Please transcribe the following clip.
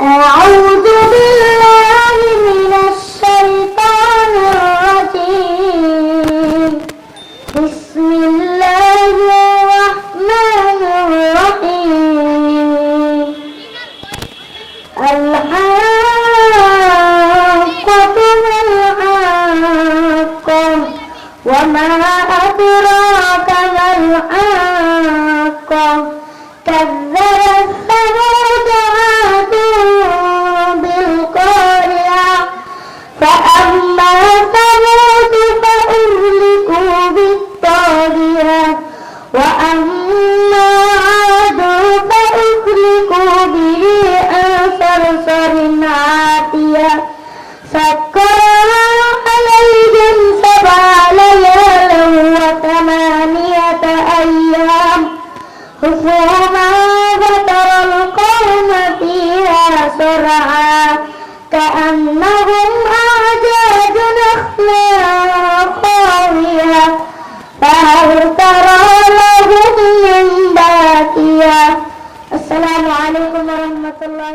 أعوذ بالله من الشيطان الرجيم. بسم الله الرحمن الرحيم. الحاقة ما الحاقة وما أدراك ما الحاقة وأما عاد فأهلكوا بريح صرصر عاتية سكرها عليهم سبع ليال وثمانية أيام حسوما فترى القوم فيها سرعا كأنهم আলাইকুম রহমতুল্লাহ